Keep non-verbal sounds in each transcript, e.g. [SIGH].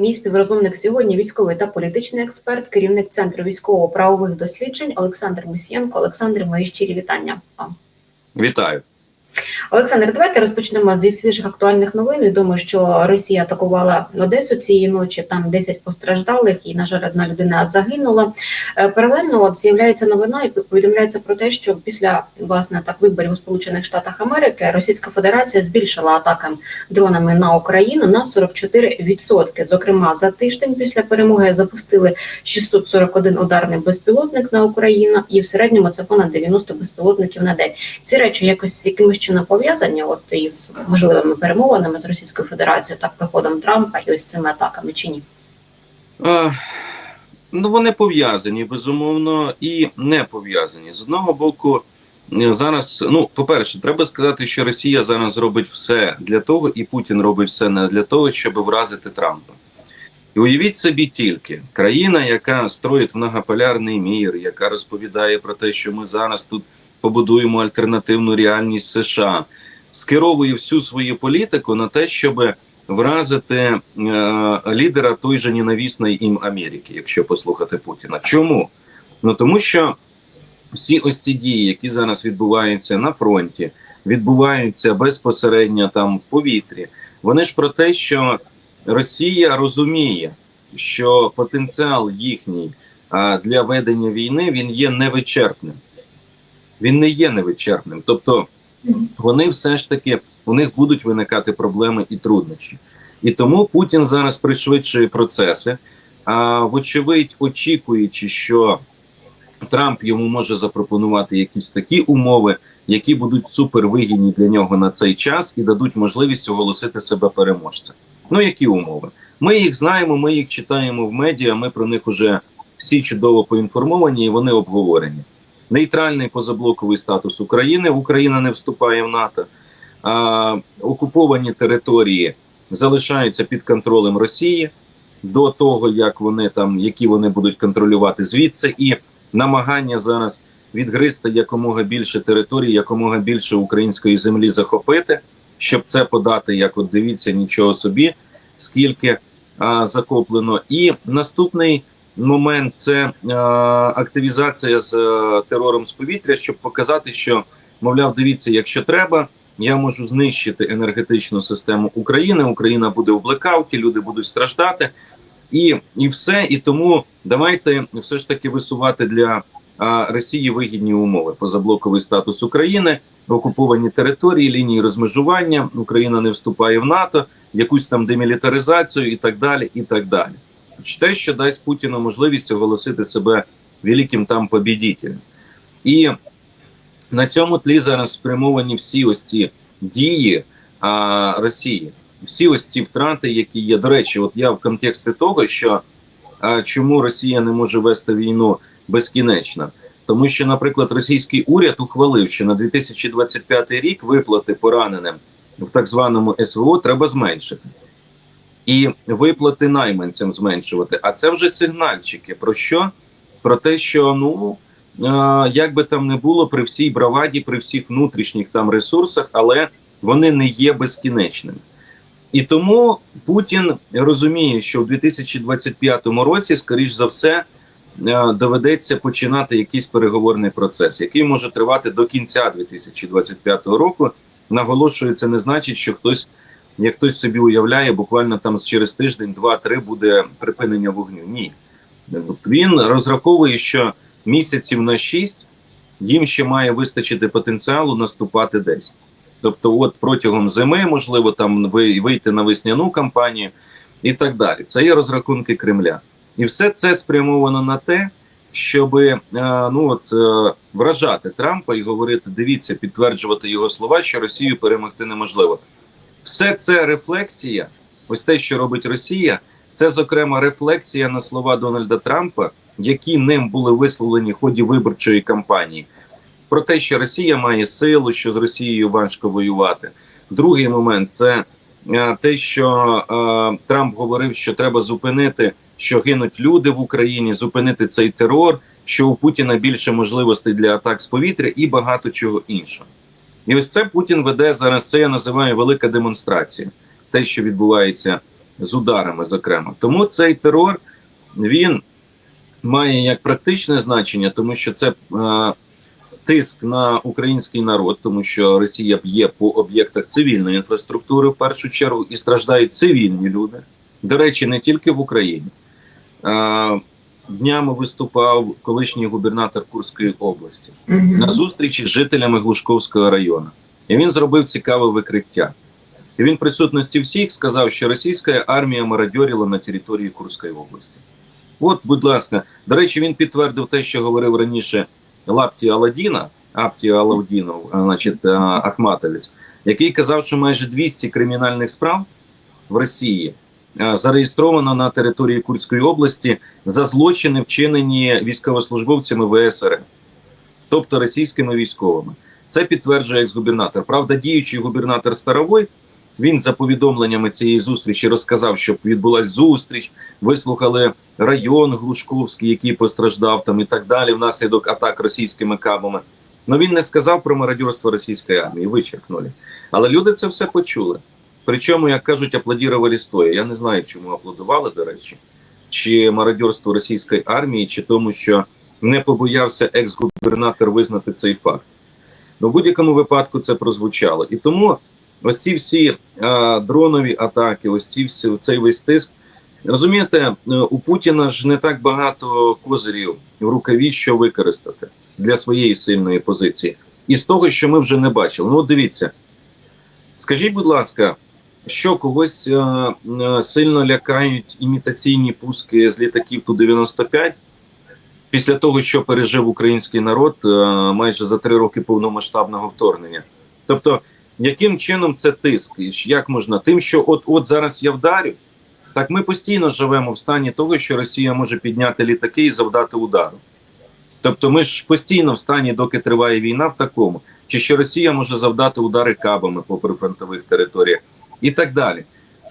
Мій співрозмовник сьогодні військовий та політичний експерт, керівник центру військово-правових досліджень Олександр Мусієнко. Олександр, мої щирі вітання. Вітаю. Олександр, давайте розпочнемо зі свіжих актуальних новин. Відомо, що Росія атакувала Одесу цієї ночі. Там 10 постраждалих, і на жаль, одна людина загинула. Е, Паралельно от з'являється новина, і повідомляється про те, що після власне так виборів у Сполучених Штатах Америки Російська Федерація збільшила атаки дронами на Україну на 44%. Зокрема, за тиждень після перемоги запустили 641 ударний безпілотник на Україну, і в середньому це понад 90 безпілотників на день. Ці речі якось якимось чином пов'язані, от із можливими перемовинами з Російською Федерацією та приходом Трампа і ось цими атаками чи ні? Е, ну, вони пов'язані, безумовно, і не пов'язані. З одного боку, зараз, ну, по-перше, треба сказати, що Росія зараз робить все для того, і Путін робить все не для того, щоб вразити Трампа. І уявіть собі тільки країна, яка строїть многополярний мір, яка розповідає про те, що ми зараз тут побудуємо альтернативну реальність США, скеровує всю свою політику на те, щоб вразити е, лідера той же ненавісної їм Америки, якщо послухати Путіна. Чому? Ну тому що всі ось ці дії, які зараз відбуваються на фронті, відбуваються безпосередньо там в повітрі. Вони ж про те, що Росія розуміє, що потенціал їхній а, для ведення війни він є невичерпним. Він не є невичерпним. Тобто вони все ж таки у них будуть виникати проблеми і труднощі. І тому Путін зараз пришвидшує процеси, а вочевидь, очікуючи, що Трамп йому може запропонувати якісь такі умови, які будуть супервигідні для нього на цей час і дадуть можливість оголосити себе переможцем. Ну які умови? Ми їх знаємо, ми їх читаємо в медіа. Ми про них уже всі чудово поінформовані, і вони обговорені. Нейтральний позаблоковий статус України. Україна не вступає в НАТО. А, окуповані території залишаються під контролем Росії до того, як вони там, які вони будуть контролювати звідси, і намагання зараз відгризти якомога більше територій, якомога більше української землі захопити, щоб це подати, як от дивіться, нічого собі, скільки а, захоплено. І наступний момент це а, активізація з а, терором з повітря, щоб показати, що мовляв, дивіться, якщо треба. Я можу знищити енергетичну систему України. Україна буде в блекауті, люди будуть страждати, і і все. І тому давайте все ж таки висувати для а, Росії вигідні умови позаблоковий статус України, окуповані території, лінії розмежування. Україна не вступає в НАТО, якусь там демілітаризацію і так далі. І так далі. Те, що дасть Путіну можливість оголосити себе великим там побідітелем. І на цьому тлі зараз спрямовані всі ось ці дії а, Росії, всі ось ці втрати, які є. До речі, от я в контексті того, що а, чому Росія не може вести війну безкінечно, тому що, наприклад, російський уряд ухвалив, що на 2025 рік виплати пораненим в так званому СВО треба зменшити. І виплати найманцям зменшувати. А це вже сигнальчики. Про що? Про те, що ну як би там не було при всій браваді, при всіх внутрішніх там ресурсах, але вони не є безкінечними. І тому Путін розуміє, що в 2025 році, скоріш за все, доведеться починати якийсь переговорний процес, який може тривати до кінця 2025 року. Наголошую, це не значить, що хтось, як хтось собі уявляє, буквально там через тиждень, два-три буде припинення вогню. Ні, От він розраховує, що місяців на 6 їм ще має вистачити потенціалу наступати десь. Тобто, от протягом зими, можливо, там вийти на весняну кампанію і так далі. Це є розрахунки Кремля. І все це спрямовано на те, щоб е, ну от е, вражати Трампа і говорити: дивіться, підтверджувати його слова, що Росію перемогти неможливо. Все це рефлексія, ось те, що робить Росія, це зокрема рефлексія на слова Дональда Трампа які ним були висловлені в ході виборчої кампанії, про те, що Росія має силу, що з Росією важко воювати. Другий момент це е, те, що е, Трамп говорив, що треба зупинити, що гинуть люди в Україні, зупинити цей терор, що у Путіна більше можливостей для атак з повітря і багато чого іншого. І ось це Путін веде зараз. Це я називаю велика демонстрація. Те, що відбувається з ударами, зокрема. Тому цей терор він має як практичне значення, тому що це е, тиск на український народ, тому що Росія б'є по об'єктах цивільної інфраструктури в першу чергу і страждають цивільні люди. До речі, не тільки в Україні. Е, днями виступав колишній губернатор Курської області Мгм. на зустрічі з жителями Глушковського району. І він зробив цікаве викриття. І він присутності всіх сказав, що російська армія мародьорила на території Курської області. От, будь ласка, до речі, він підтвердив те, що говорив раніше Лапті Аладдіна, Апті Алаудінов, значить Ахматовець, який казав, що майже 200 кримінальних справ в Росії зареєстровано на території Курської області за злочини, вчинені військовослужбовцями ВСРФ тобто російськими військовими. Це підтверджує екс-губернатор. Правда, діючий губернатор Старовой. Він за повідомленнями цієї зустрічі розказав, що відбулася зустріч, вислухали район Глушковський, який постраждав там і так далі, внаслідок атак російськими кабами. Ну він не сказав про мародерство російської армії, вичеркнули. Але люди це все почули. Причому, як кажуть, аплодірували стоя. Я не знаю, чому аплодували, до речі, чи мародерство російської армії, чи тому, що не побоявся екс-губернатор визнати цей факт. Ну, в будь-якому випадку це прозвучало. І тому ось ці всі а, дронові атаки, ось ці всі цей весь тиск. Розумієте, е, у Путіна ж не так багато козирів в рукаві, що використати для своєї сильної позиції. І з того, що ми вже не бачили. Ну, от дивіться, скажіть, будь ласка, що когось е, е, сильно лякають імітаційні пуски з літаків Ту-95? після того, що пережив український народ е, майже за три роки повномасштабного вторгнення. Тобто, яким чином це тиск? І Як можна? Тим, що от от зараз я вдарю, так ми постійно живемо в стані того, що Росія може підняти літаки і завдати удару. Тобто, ми ж постійно в стані, доки триває війна, в такому, чи що Росія може завдати удари кабами по прифронтових територіях і так далі.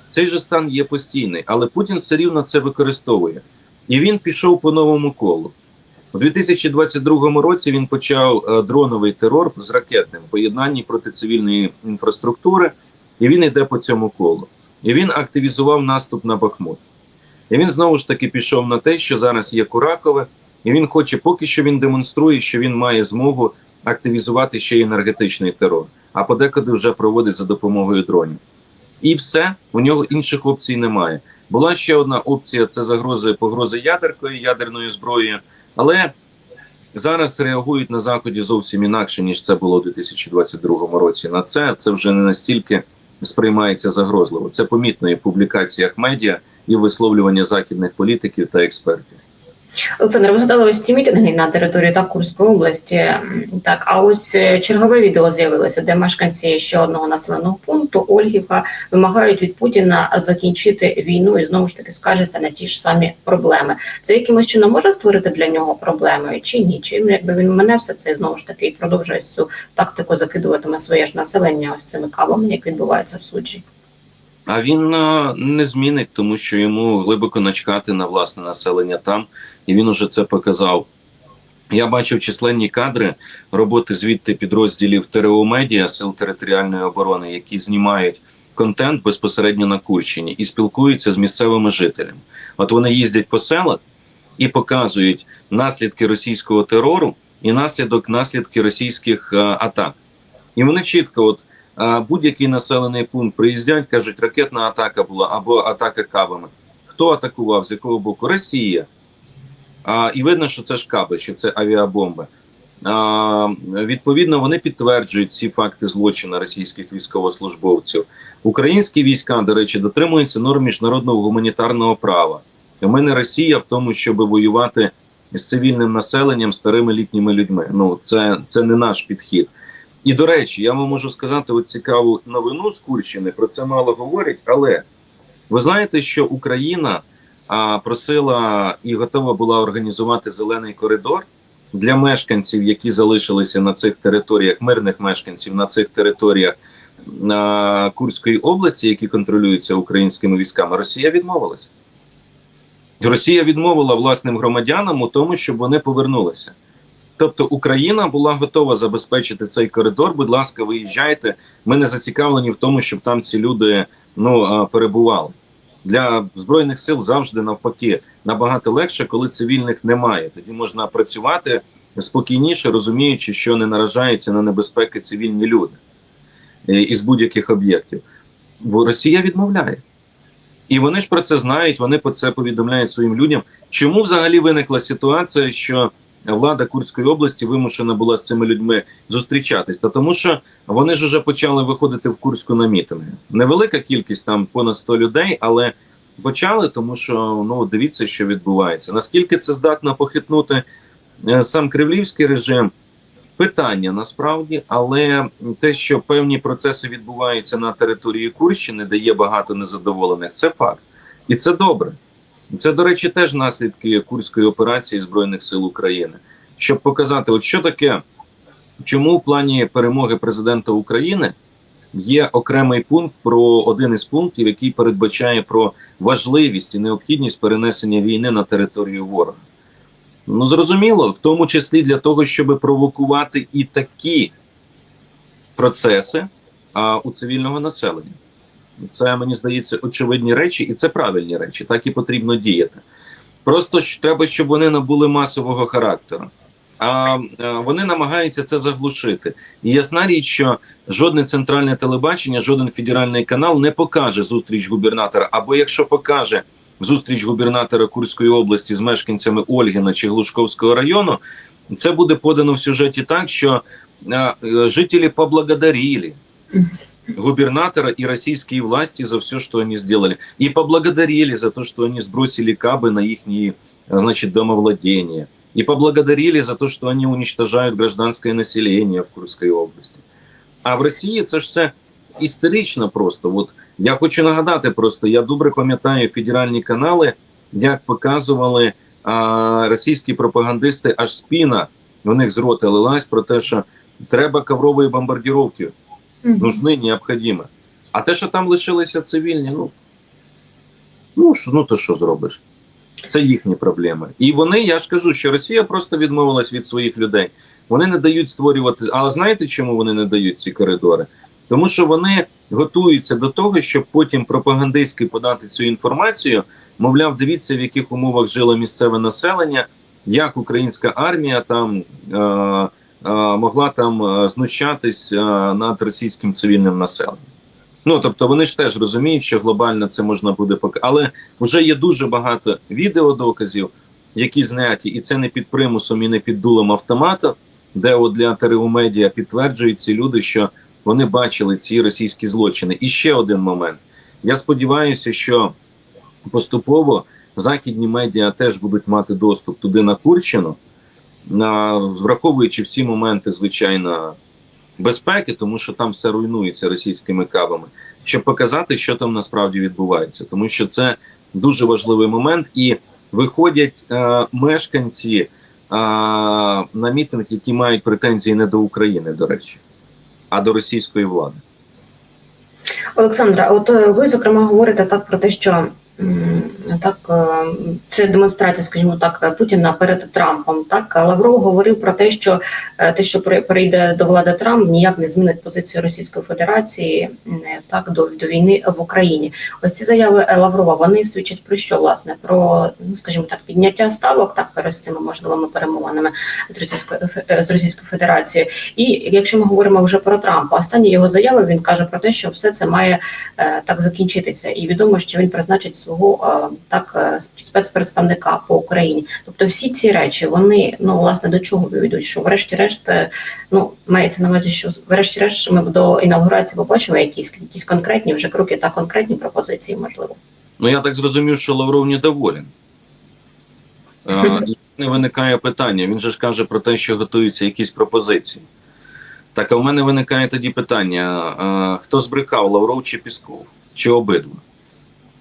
Цей же стан є постійний, але Путін все рівно це використовує. І він пішов по новому колу. У 2022 році він почав е, дроновий терор з ракетним поєднанні проти цивільної інфраструктури, і він йде по цьому колу. І він активізував наступ на Бахмут. І він знову ж таки пішов на те, що зараз є Куракове, і він хоче, поки що він демонструє, що він має змогу активізувати ще й енергетичний терор, а подекуди вже проводить за допомогою дронів. І все, у нього інших опцій немає. Була ще одна опція: це загрози погрози ядеркою, ядерною зброєю. Але зараз реагують на заході зовсім інакше ніж це було у 2022 році. На це це вже не настільки сприймається загрозливо. Це помітно і в публікаціях медіа, і висловлювання західних політиків та експертів. Олександр, ви згадали ось ці мітинги на території так, Курської області. Так, а ось е, чергове відео з'явилося, де мешканці ще одного населеного пункту Ольгівка вимагають від Путіна закінчити війну і знову ж таки скаржаться на ті ж самі проблеми. Це якимось чином може створити для нього проблеми чи ні? Чи ну, якби він мене все це знову ж таки продовжує цю тактику закидуватиме своє ж населення ось цими кабами, як відбувається в суджі? А він е, не змінить, тому що йому глибоко начкати на власне населення там, і він уже це показав. Я бачив численні кадри роботи звідти підрозділів ТРО Медіа Сил територіальної оборони, які знімають контент безпосередньо на Курщині і спілкуються з місцевими жителями. От вони їздять по селах і показують наслідки російського терору і наслідок наслідки російських е, атак. І вони чітко, от а, будь-який населений пункт приїздять, кажуть, ракетна атака була або атака кабами. Хто атакував, з якого боку? Росія. А, і видно, що це ж каби, що це авіабомби. А, відповідно, вони підтверджують ці факти злочину російських військовослужбовців. Українські війська, до речі, дотримуються норм міжнародного гуманітарного права. Ми не Росія в тому, щоб воювати з цивільним населенням, старими літніми людьми. Ну, це, це не наш підхід. І до речі, я вам можу сказати от цікаву новину з Курщини. Про це мало говорять, але ви знаєте, що Україна а, просила і готова була організувати зелений коридор для мешканців, які залишилися на цих територіях, мирних мешканців на цих територіях а, Курської області, які контролюються українськими військами. Росія відмовилася. Росія відмовила власним громадянам у тому, щоб вони повернулися. Тобто Україна була готова забезпечити цей коридор. Будь ласка, виїжджайте. Ми не зацікавлені в тому, щоб там ці люди ну перебували. Для збройних сил завжди навпаки набагато легше, коли цивільних немає. Тоді можна працювати спокійніше, розуміючи, що не наражаються на небезпеки цивільні люди е, із будь-яких об'єктів. Бо Росія відмовляє. І вони ж про це знають, вони про це повідомляють своїм людям. Чому взагалі виникла ситуація, що влада Курської області вимушена була з цими людьми зустрічатись? Та тому, що вони ж вже почали виходити в Курську на мітинги. Невелика кількість там понад 100 людей, але почали, тому що ну дивіться, що відбувається. Наскільки це здатно похитнути е, сам кремлівський режим? Питання насправді, але те, що певні процеси відбуваються на території Курщини, де є багато незадоволених, це факт, і це добре. Це, до речі, теж наслідки курської операції Збройних сил України, щоб показати, от що таке, чому в плані перемоги президента України є окремий пункт про один із пунктів, який передбачає про важливість і необхідність перенесення війни на територію ворога. Ну, зрозуміло, в тому числі для того, щоб провокувати і такі процеси а, у цивільного населення. Це мені здається очевидні речі, і це правильні речі. Так і потрібно діяти. Просто ж треба, щоб вони набули масового характеру. А е, вони намагаються це заглушити. І ясна річ, що жодне центральне телебачення, жоден федеральний канал не покаже зустріч губернатора. Або якщо покаже зустріч губернатора Курської області з мешканцями Ольгіна чи Глушковського району, це буде подано в сюжеті так, що е, е, жителі поблагодарили губернатора и российские власти за все, что они сделали. И поблагодарили за то, что они сбросили кабы на их значит, домовладения. И поблагодарили за то, что они уничтожают гражданское население в Курской области. А в Росії це ж все історично просто. От я хочу нагадати просто, я добре пам'ятаю федеральні канали, як показували а, російські пропагандисти, аж спіна у них з рота лилась про те, що треба коврової бомбардіровки нужны, необхідні. А те, що там лишилися цивільні, ну, ну, що- ну то що зробиш? Це їхні проблеми. І вони, я ж кажу, що Росія просто відмовилась від своїх людей. Вони не дають створювати. Але знаєте, чому вони не дають ці коридори? Тому що вони готуються до того, щоб потім пропагандистськи подати цю інформацію. Мовляв, дивіться, в яких умовах жило місцеве населення, як українська армія там е, могла там е, знущатись е, над російським цивільним населенням. Ну тобто вони ж теж розуміють, що глобально це можна буде показати. Але вже є дуже багато відеодоказів, які зняті, і це не під примусом і не під дулом автомата, де от для ТРУ медіа підтверджують ці люди, що вони бачили ці російські злочини. І ще один момент. Я сподіваюся, що поступово західні медіа теж будуть мати доступ туди на Курщину, на, враховуючи всі моменти, звичайно, безпеки, тому що там все руйнується російськими кабами, щоб показати, що там насправді відбувається, тому що це дуже важливий момент, і виходять е, мешканці е, на мітинг, які мають претензії не до України, до речі, а до російської влади. Олександра, от е, ви зокрема говорите так про те, що так е, це демонстрація, скажімо так, Путіна перед Трампом. Так Лавров говорив про те, що е, те, що при- прийде до влади Трамп, ніяк не змінить позицію Російської Федерації так до, до війни в Україні. Ось ці заяви е, Лаврова вони свідчать про що власне? Про ну скажімо так, підняття ставок так перед цими можливими перемовинами з Російською з Російською Федерацією. І якщо ми говоримо вже про Трампа, останні його заяви він каже про те, що все це має так закінчитися, і відомо, що він призначить свого так е, спецпредставника по Україні. Тобто, всі ці речі вони ну власне до чого ведуть? Що врешті-решт, е, ну мається на увазі, що врешті-решт ми до інаугурації побачимо якісь якісь конкретні вже кроки та конкретні пропозиції, можливо. Ну я так зрозумів, що Лавров недоволен. Е, [LAUGHS] не виникає питання. Він же ж каже про те, що готуються якісь пропозиції. Так, а в мене виникає тоді питання: хто збрехав Лавров чи Пісков? Чи обидва?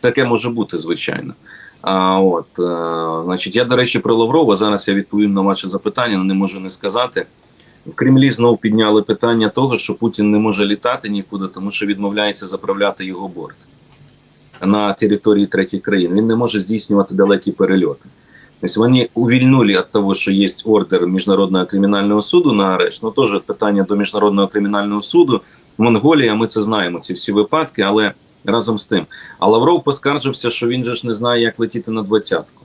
Таке може бути, звичайно. А от, е, значить, я, до речі, про Лаврова. Зараз я відповім на ваше запитання, але не можу не сказати. В Кремлі знову підняли питання того, що Путін не може літати нікуди, тому що відмовляється заправляти його борт на території третіх країн. Він не може здійснювати далекі перельоти. Тобто вони увільнули від того, що є ордер Міжнародного кримінального суду на арешт. Ну теж питання до Міжнародного кримінального суду. Монголія, ми це знаємо, ці всі випадки, але разом з тим. А Лавров поскаржився, що він же ж не знає, як летіти на двадцятку.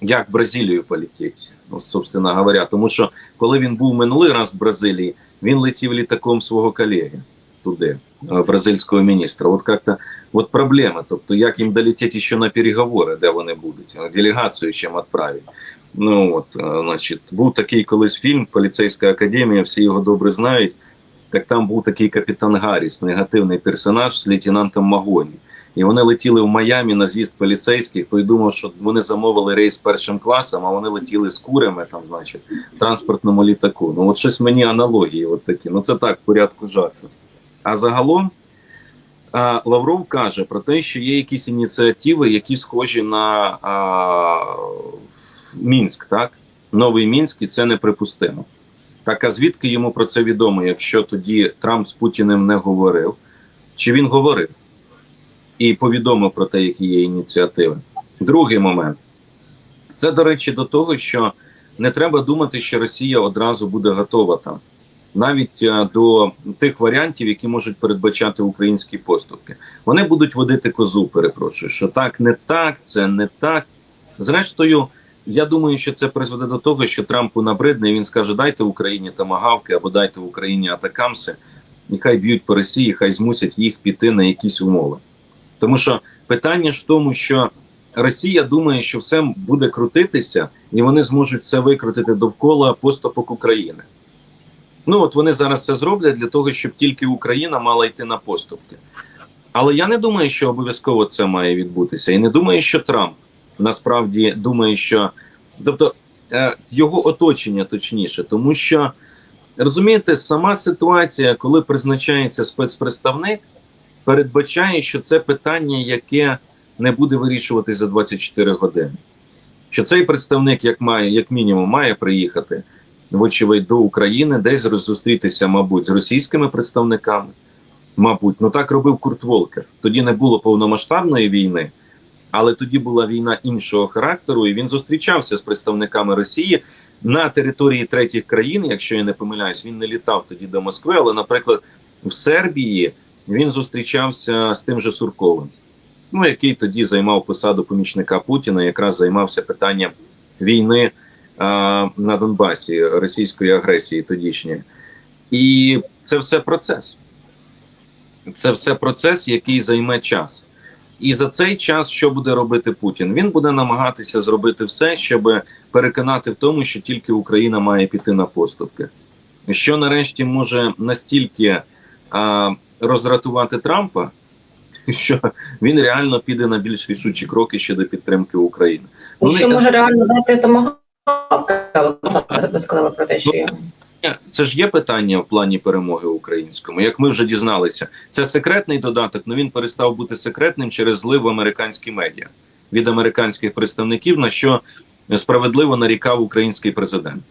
Як Бразилію полетіти, ну, собственно говоря. Тому що коли він був минулий раз в Бразилії, він летів літаком свого колеги туди, е, бразильського міністра. От як-то от проблема. Тобто, як їм долетіти ще на переговори, де вони будуть, делегацію чим відправити. Ну от, е, значить, був такий колись фільм Поліцейська академія, всі його добре знають. Так там був такий капітан Гарріс, негативний персонаж з лейтенантом Магоні. І вони летіли в Майамі на з'їзд поліцейських. Той думав, що вони замовили рейс першим класом, а вони летіли з курями, там, значить, в транспортному літаку. Ну, от щось мені аналогії, от такі. Ну це так, в порядку жарту. А загалом а, Лавров каже про те, що є якісь ініціативи, які схожі на а, Мінськ, так? Новий Мінськ, і це неприпустимо. Так, а звідки йому про це відомо, якщо тоді Трамп з Путіним не говорив? Чи він говорив і повідомив про те, які є ініціативи? Другий момент це, до речі, до того, що не треба думати, що Росія одразу буде готова там, навіть е, до тих варіантів, які можуть передбачати українські поступки. Вони будуть водити козу, перепрошую, що так, не так, це не так. Зрештою. Я думаю, що це призведе до того, що Трампу набридне, він скаже: дайте Україні тамагавки або дайте Україні атакамси, і хай б'ють по Росії, хай змусять їх піти на якісь умови. Тому що питання ж в тому, що Росія думає, що все буде крутитися, і вони зможуть все викрутити довкола поступок України. Ну от вони зараз це зроблять для того, щоб тільки Україна мала йти на поступки. Але я не думаю, що обов'язково це має відбутися, і не думаю, що Трамп насправді думає, що тобто е, його оточення точніше, тому що розумієте, сама ситуація, коли призначається спецпредставник, передбачає, що це питання, яке не буде вирішуватись за 24 години. Що цей представник, як має, як мінімум, має приїхати вочевидь до України, десь зустрітися, мабуть, з російськими представниками. Мабуть, ну так робив Курт Волкер. Тоді не було повномасштабної війни. Але тоді була війна іншого характеру, і він зустрічався з представниками Росії на території третіх країн. Якщо я не помиляюсь, він не літав тоді до Москви. Але, наприклад, в Сербії він зустрічався з тим же Сурковим, ну який тоді займав посаду помічника Путіна, якраз займався питанням війни а, на Донбасі, російської агресії тодішньої. І це все процес. Це все процес, який займе час. І за цей час що буде робити Путін? Він буде намагатися зробити все, щоб переконати в тому, що тільки Україна має піти на поступки. Що нарешті може настільки а, роздратувати Трампа, [LAUGHS] що він реально піде на більш рішучі кроки щодо підтримки України. Ну, Що не- може реально дати Олександр, ви сказали про те, що є. Це ж є питання в плані перемоги українському. Як ми вже дізналися, це секретний додаток, але він перестав бути секретним через злив в американські медіа від американських представників, на що справедливо нарікав український президент.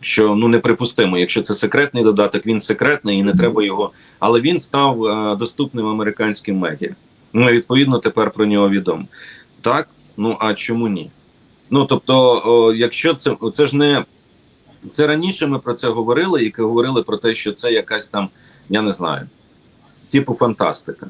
Що ну неприпустимо, якщо це секретний додаток, він секретний і не треба його. Але він став е, доступним американським медіа. Ну відповідно тепер про нього відомо. Так, ну а чому ні? Ну тобто, о, якщо це це ж не це раніше ми про це говорили, і говорили про те, що це якась там, я не знаю, типу фантастика.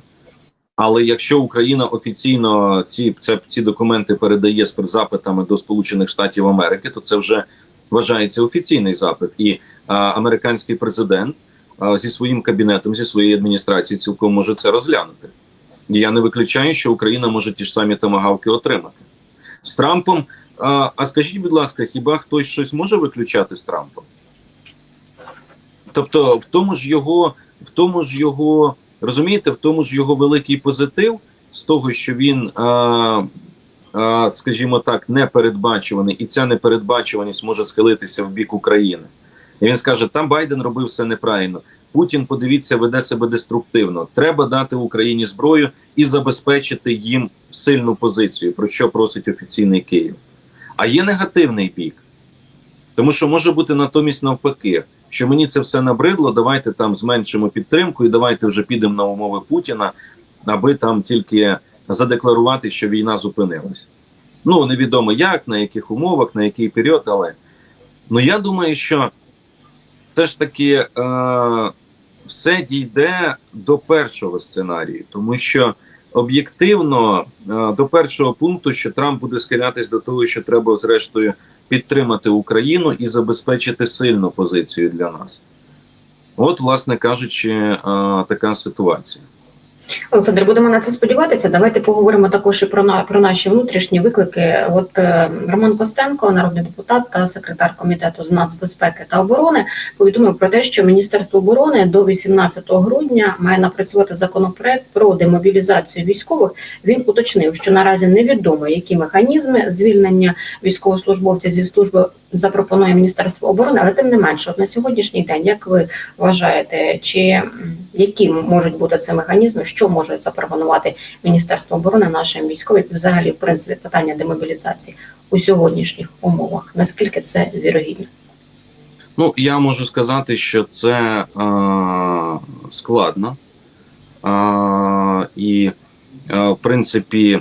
Але якщо Україна офіційно ці це, ці документи передає з запитами до Сполучених Штатів Америки, то це вже вважається офіційний запит. І а, американський президент а, зі своїм кабінетом, зі своєю адміністрацією цілком може це розглянути. І я не виключаю, що Україна може ті ж самі томагавки отримати з Трампом. А, а скажіть, будь ласка, хіба хтось щось може виключати з Трампом? Тобто, в тому ж його, в тому ж його, розумієте, в тому ж його великий позитив з того, що він, а, а, скажімо так, непередбачуваний, і ця непередбачуваність може схилитися в бік України. І він скаже: там Байден робив все неправильно. Путін, подивіться, веде себе деструктивно. Треба дати Україні зброю і забезпечити їм сильну позицію, про що просить офіційний Київ. А є негативний бік, тому що може бути натомість навпаки, що мені це все набридло. Давайте там зменшимо підтримку і давайте вже підемо на умови Путіна, аби там тільки задекларувати, що війна зупинилась. Ну невідомо як, на яких умовах, на який період, але ну я думаю, що все ж таки е- все дійде до першого сценарію, тому що об'єктивно е, до першого пункту, що Трамп буде схилятись до того, що треба зрештою підтримати Україну і забезпечити сильну позицію для нас. От, власне кажучи, е, така ситуація. Олександр, будемо на це сподіватися. Давайте поговоримо також і про на про наші внутрішні виклики. От е, Роман Костенко, народний депутат та секретар комітету з нацбезпеки та оборони, повідомив про те, що Міністерство оборони до 18 грудня має напрацювати законопроект про демобілізацію військових. Він уточнив, що наразі невідомо, які механізми звільнення військовослужбовця зі служби запропонує Міністерство оборони, але тим не менше, от на сьогоднішній день, як ви вважаєте, чи які можуть бути це механізми, що може запропонувати Міністерство оборони нашим військовим, і взагалі, в принципі, питання демобілізації у сьогоднішніх умовах? Наскільки це вірогідно? Ну, я можу сказати, що це е, складно. Е, і, е, в принципі,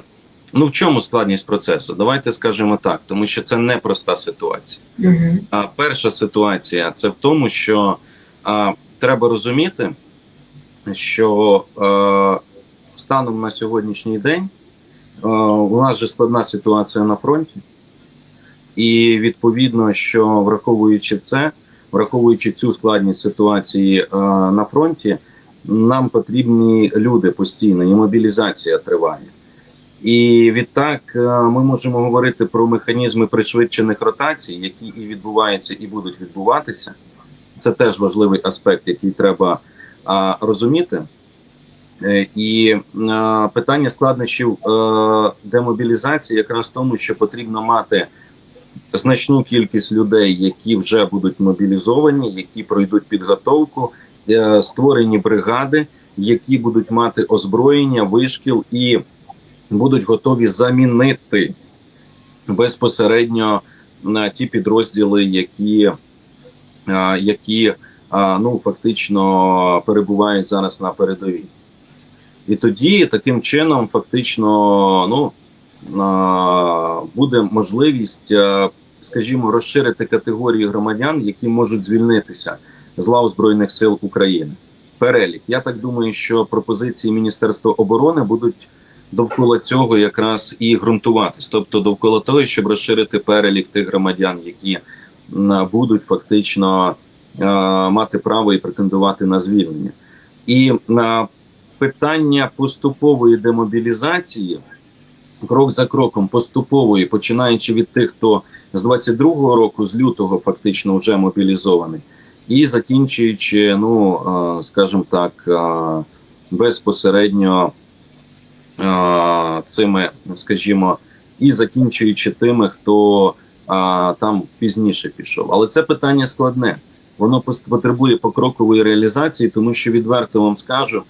ну в чому складність процесу? Давайте скажемо так, тому що це непроста ситуація. Угу. А перша ситуація це в тому, що а, треба розуміти, що е, станом на сьогоднішній день е, у нас же складна ситуація на фронті, і відповідно, що враховуючи це, враховуючи цю складність ситуації е, на фронті, нам потрібні люди постійно, і мобілізація триває. І відтак е, ми можемо говорити про механізми пришвидшених ротацій, які і відбуваються, і будуть відбуватися. Це теж важливий аспект, який треба розуміти. Е, І питання складнощів е, демобілізації якраз в тому, що потрібно мати значну кількість людей, які вже будуть мобілізовані, які пройдуть підготовку, е, створені бригади, які будуть мати озброєння, вишкіл і будуть готові замінити безпосередньо на ті підрозділи, які, які ну фактично перебувають зараз на передовій. І тоді таким чином, фактично, ну буде можливість, скажімо, розширити категорії громадян, які можуть звільнитися з лав Збройних сил України. Перелік. Я так думаю, що пропозиції Міністерства оборони будуть довкола цього якраз і ґрунтуватись, тобто довкола того, щоб розширити перелік тих громадян, які будуть фактично е, мати право і претендувати на звільнення. І е, питання поступової демобілізації, крок за кроком, поступової, починаючи від тих, хто з 22-го року, з лютого, фактично вже мобілізований, і закінчуючи, ну е, скажімо так, е, безпосередньо цими, скажімо, і закінчуючи тими, хто там пізніше пішов. Але це питання складне. Воно потребує покрокової реалізації, тому що відверто вам скажу,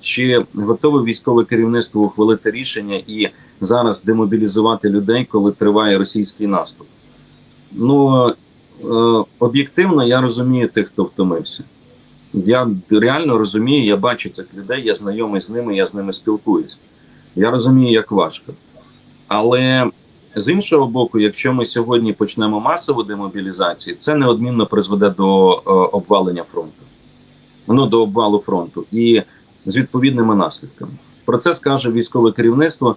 чи, готове військове керівництво ухвалити рішення і зараз демобілізувати людей, коли триває російський наступ. Ну е, об'єктивно я розумію тих, хто втомився. Я реально розумію, я бачу цих людей, я знайомий з ними, я з ними спілкуюсь. Я розумію, як важко. Але з іншого боку, якщо ми сьогодні почнемо масову демобілізацію, це неодмінно призведе до е, обвалення фронту. Ну, до обвалу фронту і з відповідними наслідками. Про це скаже військове керівництво.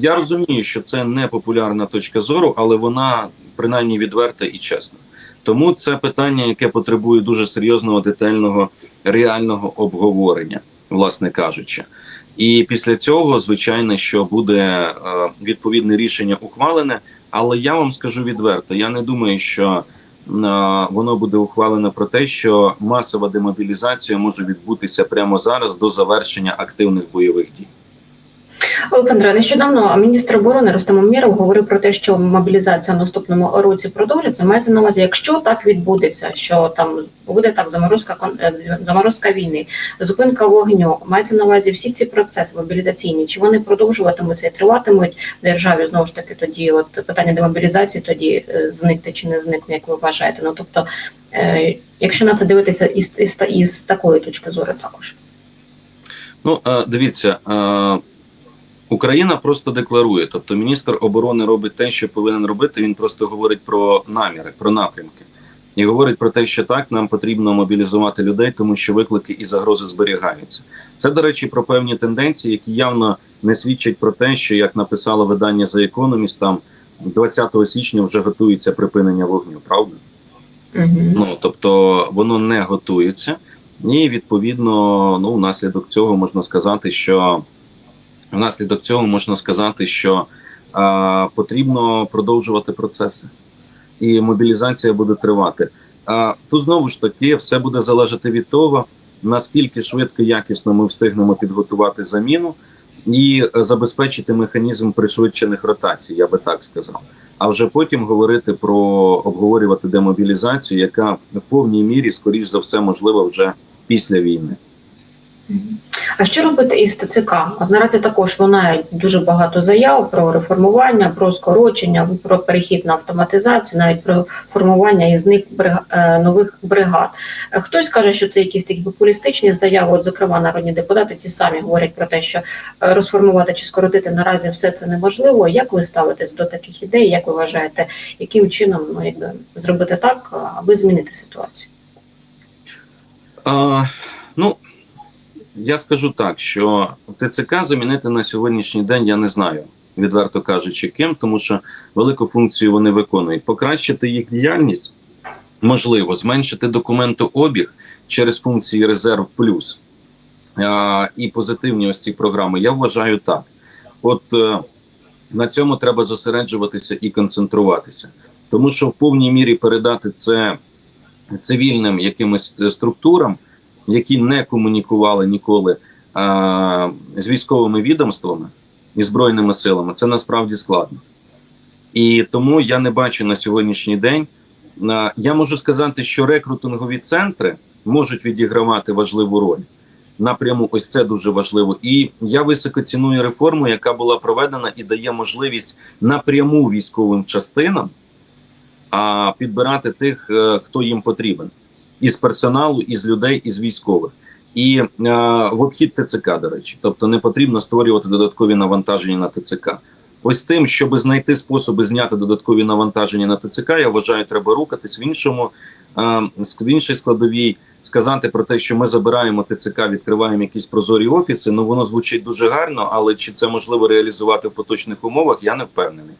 Я розумію, що це не популярна точка зору, але вона принаймні відверта і чесна. Тому це питання, яке потребує дуже серйозного, детального, реального обговорення, власне кажучи. І після цього, звичайно, що буде е, відповідне рішення ухвалене. Але я вам скажу відверто: я не думаю, що е, воно буде ухвалено про те, що масова демобілізація може відбутися прямо зараз до завершення активних бойових дій. Олександра, нещодавно міністр оборони Рустем Умєров говорив про те, що мобілізація в наступному році продовжиться. Мається на увазі, якщо так відбудеться, що там буде так заморозка е, заморозка війни, зупинка вогню. Мається на увазі всі ці процеси мобілізаційні, чи вони продовжуватимуться і триватимуть державі? Знову ж таки, тоді от питання демобілізації тоді е, зникне чи не зникне, як ви вважаєте? Ну тобто, е, якщо на це дивитися із, із, із такої точки зору, також. Ну, е, дивіться, Україна просто декларує, тобто міністр оборони робить те, що повинен робити. Він просто говорить про наміри, про напрямки. і говорить про те, що так нам потрібно мобілізувати людей, тому що виклики і загрози зберігаються. Це, до речі, про певні тенденції, які явно не свідчать про те, що як написало видання The Economist, там 20 січня вже готується припинення вогню. Правда? Угу. Ну тобто воно не готується, і відповідно, ну внаслідок цього можна сказати, що внаслідок цього можна сказати, що а, потрібно продовжувати процеси, і мобілізація буде тривати. А тут знову ж таки все буде залежати від того, наскільки швидко якісно ми встигнемо підготувати заміну і забезпечити механізм пришвидшених ротацій, я би так сказав. А вже потім говорити про обговорювати демобілізацію, яка в повній мірі, скоріш за все, можлива вже після війни. А що робити із ТЦК? От наразі також лунає дуже багато заяв про реформування, про скорочення, про перехід на автоматизацію, навіть про формування із них е, нових бригад. Е, Хтось каже, що це якісь такі популістичні заяви. От, зокрема, народні депутати ті самі говорять про те, що е, розформувати чи скоротити наразі все це неможливо. Як ви ставитесь до таких ідей? Як ви вважаєте, яким чином ну якби зробити так, аби змінити ситуацію? А, ну я скажу так, що ТЦК замінити на сьогоднішній день я не знаю, відверто кажучи, ким, тому що велику функцію вони виконують. Покращити їх діяльність можливо, зменшити документообіг через функції резерв плюс а, і позитивні ось ці програми. Я вважаю так. От е, на цьому треба зосереджуватися і концентруватися, тому що в повній мірі передати це цивільним якимось структурам, які не комунікували ніколи а, з військовими відомствами і збройними силами, це насправді складно. І тому я не бачу на сьогоднішній день. а, Я можу сказати, що рекрутингові центри можуть відігравати важливу роль. Напряму, ось це дуже важливо. І я високо ціную реформу, яка була проведена і дає можливість напряму військовим частинам а підбирати тих, е, хто їм потрібен, із персоналу, із людей, із військових, і е, в обхід ТЦК, до речі, тобто не потрібно створювати додаткові навантаження на ТЦК. Ось тим, щоб знайти способи зняти додаткові навантаження на ТЦК, я вважаю, треба рухатись в іншому е, в іншій складовій. Сказати про те, що ми забираємо ТЦК, відкриваємо якісь прозорі офіси. Ну воно звучить дуже гарно, але чи це можливо реалізувати в поточних умовах, я не впевнений.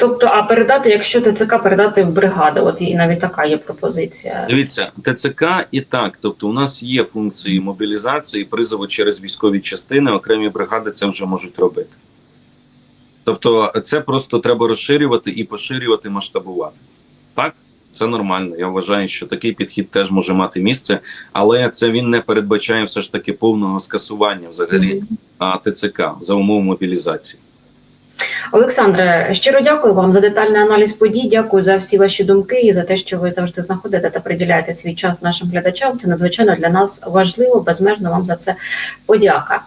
Тобто, а передати, якщо ТЦК передати в бригади, от і навіть така є пропозиція. Дивіться, ТЦК і так. Тобто, у нас є функції мобілізації, призову через військові частини, окремі бригади це вже можуть робити. Тобто, це просто треба розширювати і поширювати, масштабувати. Так, це нормально. Я вважаю, що такий підхід теж може мати місце, але це він не передбачає все ж таки повного скасування взагалі Мгм. а, ТЦК за умов мобілізації. Олександре, щиро дякую вам за детальний аналіз подій. Дякую за всі ваші думки і за те, що ви завжди знаходите та приділяєте свій час нашим глядачам. Це надзвичайно для нас важливо. Безмежно вам за це подяка.